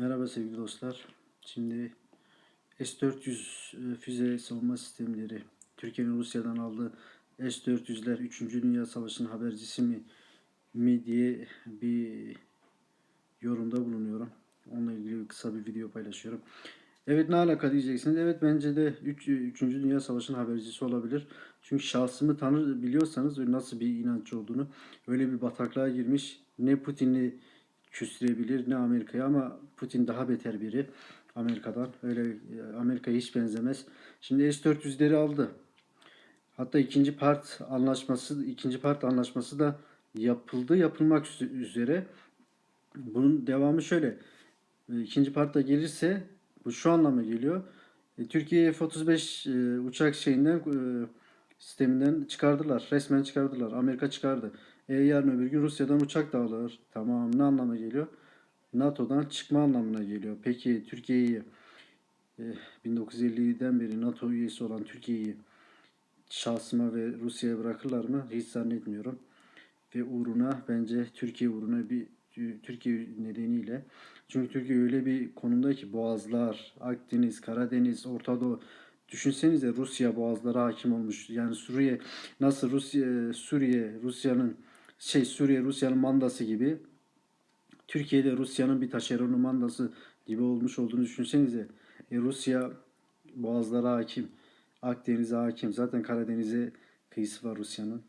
Merhaba sevgili dostlar. Şimdi S-400 e, füze savunma sistemleri Türkiye'nin Rusya'dan aldığı S-400'ler 3. Dünya Savaşı'nın habercisi mi mi diye bir yorumda bulunuyorum. Onunla ilgili kısa bir video paylaşıyorum. Evet ne alaka diyeceksiniz. Evet bence de 3. Dünya Savaşı'nın habercisi olabilir. Çünkü şahsımı tanır biliyorsanız nasıl bir inanç olduğunu öyle bir bataklığa girmiş. Ne Putin'i küstürebilir ne Amerika'ya ama Putin daha beter biri Amerika'dan. Öyle Amerika'ya hiç benzemez. Şimdi S-400'leri aldı. Hatta ikinci part anlaşması ikinci part anlaşması da yapıldı, yapılmak üzere. Bunun devamı şöyle. E, İkinci partta gelirse bu şu anlama geliyor. E, Türkiye F-35 e, uçak şeyinden sisteminden çıkardılar. Resmen çıkardılar. Amerika çıkardı. E, yarın öbür gün Rusya'dan uçak da alır. Tamam ne anlama geliyor? NATO'dan çıkma anlamına geliyor. Peki Türkiye'yi e, 1950'den beri NATO üyesi olan Türkiye'yi şahsıma ve Rusya'ya bırakırlar mı? Hiç zannetmiyorum. Ve uğruna bence Türkiye uğruna bir Türkiye nedeniyle çünkü Türkiye öyle bir konumda ki Boğazlar, Akdeniz, Karadeniz, Orta Doğu düşünsenize Rusya boğazlara hakim olmuş. Yani Suriye nasıl Rusya Suriye Rusya'nın şey Suriye Rusya'nın mandası gibi Türkiye'de Rusya'nın bir taşeronu mandası gibi olmuş olduğunu düşünsenize. E, Rusya boğazlara hakim, Akdeniz'e hakim. Zaten Karadeniz'e kıyısı var Rusya'nın.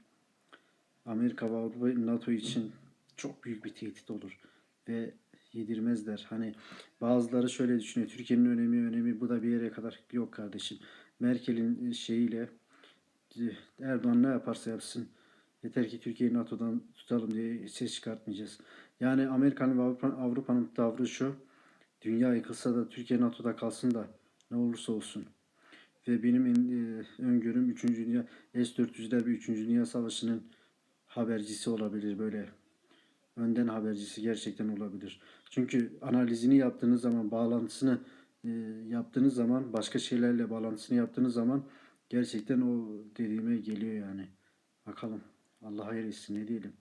Amerika ve NATO için çok büyük bir tehdit olur. Ve yedirmezler. Hani bazıları şöyle düşünüyor. Türkiye'nin önemi önemi bu da bir yere kadar yok kardeşim. Merkel'in şeyiyle Erdoğan ne yaparsa yapsın yeter ki Türkiye'yi NATO'dan tutalım diye ses çıkartmayacağız. Yani Amerika'nın ve Avrupa, Avrupa'nın tavrı şu. Dünya yıkılsa da Türkiye NATO'da kalsın da ne olursa olsun. Ve benim en, e, öngörüm 3. Dünya S-400'ler bir 3. Dünya Savaşı'nın habercisi olabilir böyle. Önden habercisi gerçekten olabilir. Çünkü analizini yaptığınız zaman, bağlantısını e, yaptığınız zaman, başka şeylerle bağlantısını yaptığınız zaman gerçekten o dediğime geliyor yani. Bakalım. Allah hayır etsin ne diyelim.